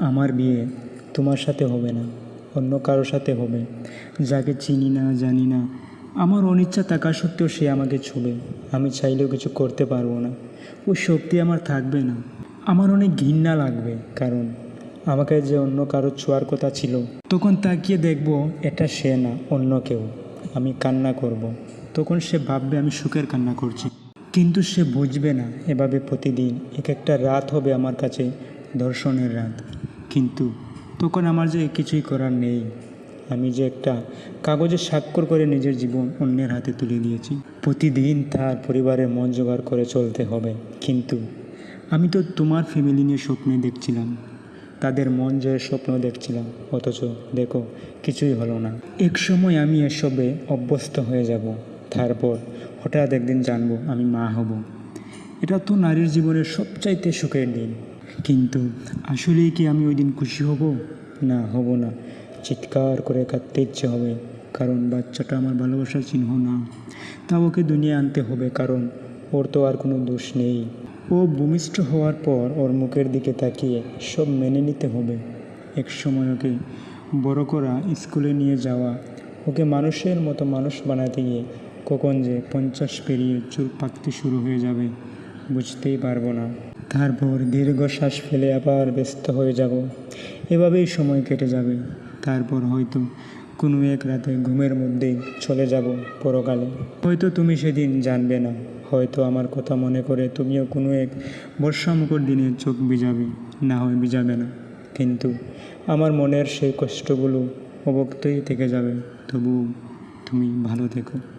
আমার বিয়ে তোমার সাথে হবে না, অন্য কারোর সাথে হবে। যাকে চিনি না, জানি না। আমার অনিচ্ছা থাকা সত্ত্বেও সে আমাকে ছুবে। আমি চাইলেও কিছু করতে পারব না। ওই শক্তি আমার থাকবে না। আমার অনেক ঘৃণা লাগবে, কারণ আমাকে যে অন্য কারও ছোঁয়ার কথা ছিল, তখন তাকিয়ে দেখব এটা সে না, অন্য কেউ। আমি কান্না করব। তখন সে ভাববে আমি সুখের কান্না করছি। কিন্তু সে বুঝবে না, এভাবে প্রতিদিন এক একটা রাত হবে আমার কাছে দর্শনের রাত। কিন্তু তখন আমার যে কিছুই করার নেই। আমি যে একটা কাগজে স্বাক্ষর করে নিজের জীবন অন্যের হাতে তুলে দিয়েছি প্রতিদিন তার পরিবারের মন জোগাড় করে চলতে হবে। কিন্তু আমি তো তোমার ফ্যামিলি নিয়ে স্বপ্নে দেখছিলাম। তাদের মন জয়ের স্বপ্ন দেখছিলাম। অথচ দেখো, কিছুই হলো না। এক সময় আমি এসবে অভ্যস্ত হয়ে যাব। তারপর হঠাৎ একদিন জানব আমি মা হব। এটা তো নারীর জীবনের সবচাইতে সুখের দিন। কিন্তু আসলেই কি আমি ওই দিন খুশি হব? না হব না। চিৎকার করে কাঁদতে ইচ্ছে হবে, কারণ বাচ্চাটা আমার ভালোবাসার চিহ্ন না। তা ওকে দুনিয়া আনতে হবে, কারণ ওর তো আর কোনো দোষ নেই। ও ভূমিষ্ঠ হওয়ার পর ওর মুখের দিকে তাকিয়ে সব মেনে নিতে হবে। এক সময় ওকে বড় করা, স্কুলে নিয়ে যাওয়া, ওকে মানুষের মতো মানুষ বানাতে গিয়ে কখন যে পঞ্চাশ পেরিয়ে চুল পাকতে শুরু হয়ে যাবে, বুঝতেই পারব না। তারপর দীর্ঘশ্বাস ফেলে আবার ব্যস্ত হয়ে যাব। এভাবেই সময় কেটে যাবে। তারপর হয়তো কোনো এক রাতে ঘুমের মধ্যেই চলে যাব পরকালে। হয়তো তুমি সেদিন জানবে না। হয়তো আমার কথা মনে করে তুমিও কোনো এক বর্ষামুখর দিনে চোখ ভিজাবে। না হয় ভিজাবে না। কিন্তু আমার মনের সেই কষ্টগুলো অবক্তই থেকে যাবে। তবু তুমি ভালো থেকো।